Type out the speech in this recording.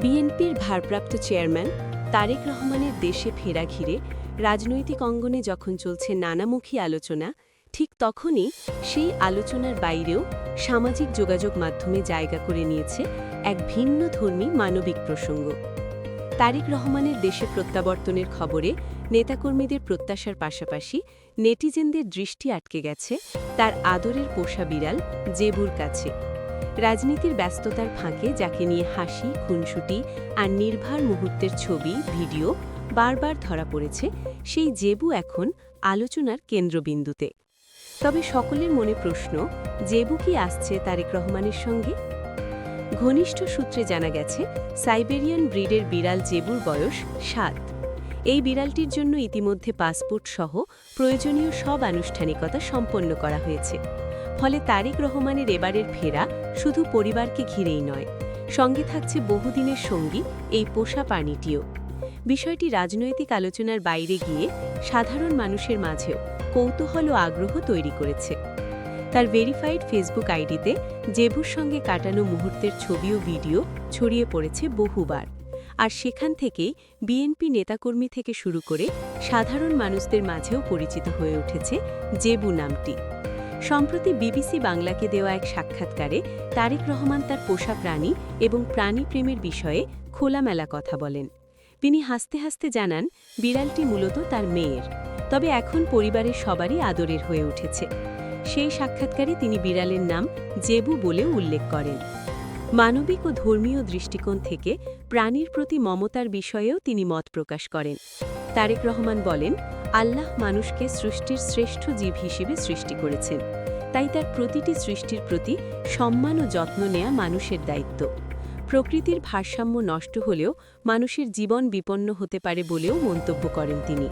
বিএনপির ভারপ্রাপ্ত চেয়ারম্যান তারেক রহমানের দেশে ফেরা ঘিরে রাজনৈতিক অঙ্গনে যখন চলছে নানামুখী আলোচনা, ঠিক তখনই সেই আলোচনার বাইরেও সামাজিক যোগাযোগ মাধ্যমে জায়গা করে নিয়েছে এক ভিন্ন ধর্মী মানবিক প্রসঙ্গ। তারেক রহমানের দেশে প্রত্যাবর্তনের খবরে নেতাকর্মীদের প্রত্যাশার পাশাপাশি নেটিজেনদের দৃষ্টি আটকে গেছে তার আদরের পোষা বিড়াল জেবুর কাছে। রাজনীতির ব্যস্ততার ফাঁকে যাকে নিয়ে হাসি, খুনসুটি আর নির্ভার মুহূর্তের ছবি, ভিডিও বারবার ধরা পড়েছে, সেই জেবু এখন আলোচনার কেন্দ্রবিন্দুতে। তবে সকলের মনে প্রশ্ন, জেবু কি আসছে তারেক রহমানের সঙ্গে? ঘনিষ্ঠ সূত্রে জানা গেছে, সাইবেরিয়ান ব্রিডের বিড়াল জেবুর বয়স সাত। এই বিড়ালটির জন্য ইতিমধ্যে পাসপোর্ট সহ প্রয়োজনীয় সব আনুষ্ঠানিকতা সম্পন্ন করা হয়েছে। ফলে তারেক রহমানের এবারের ফেরা শুধু পরিবারকে ঘিরেই নয়, সঙ্গে থাকছে বহুদিনের সঙ্গী এই পোষা প্রাণীটিও বিষয়টি রাজনৈতিক আলোচনার বাইরে গিয়ে সাধারণ মানুষের মাঝেও কৌতূহল ও আগ্রহ তৈরি করেছে। তার ভেরিফাইড ফেসবুক আইডিতে জেবুর সঙ্গে কাটানো মুহূর্তের ছবি ও ভিডিও ছড়িয়ে পড়েছে বহুবার। আর সেখান থেকেই বিএনপি নেতাকর্মী থেকে শুরু করে সাধারণ মানুষদের মাঝেও পরিচিত হয়ে উঠেছে জেবু নামটি। সম্প্রতি বিবিসি বাংলাকে দেওয়া এক সাক্ষাৎকারে তারেক রহমান তার পোষা প্রাণী এবং প্রাণী প্রেমের বিষয়ে খোলামেলা কথা বলেন। তিনি হাসতে হাসতে জানান, বিড়ালটি মূলত তার মেয়ের। তবে এখন পরিবারের সবারই আদরের হয়ে উঠেছে। সেই সাক্ষাৎকারে তিনি বিড়ালের নাম জেবু বলেও উল্লেখ করেন। মানবিক ও ধর্মীয় দৃষ্টিকোণ থেকে প্রাণীর প্রতি মমতার বিষয়েও তিনি মত প্রকাশ করেন। তারেক রহমান বলেন আল্লাহ মানুষকে সৃষ্টির শ্রেষ্ঠ জীব হিসেবে সৃষ্টি করেছেন। তাই তার প্রতিটি সৃষ্টির প্রতি সম্মান ও যত্ন নেয়া মানুষের দায়িত্ব। প্রকৃতির ভারসাম্য নষ্ট হলেও মানুষের জীবন বিপন্ন হতে পারে বলেও মন্তব্য করেন তিনি।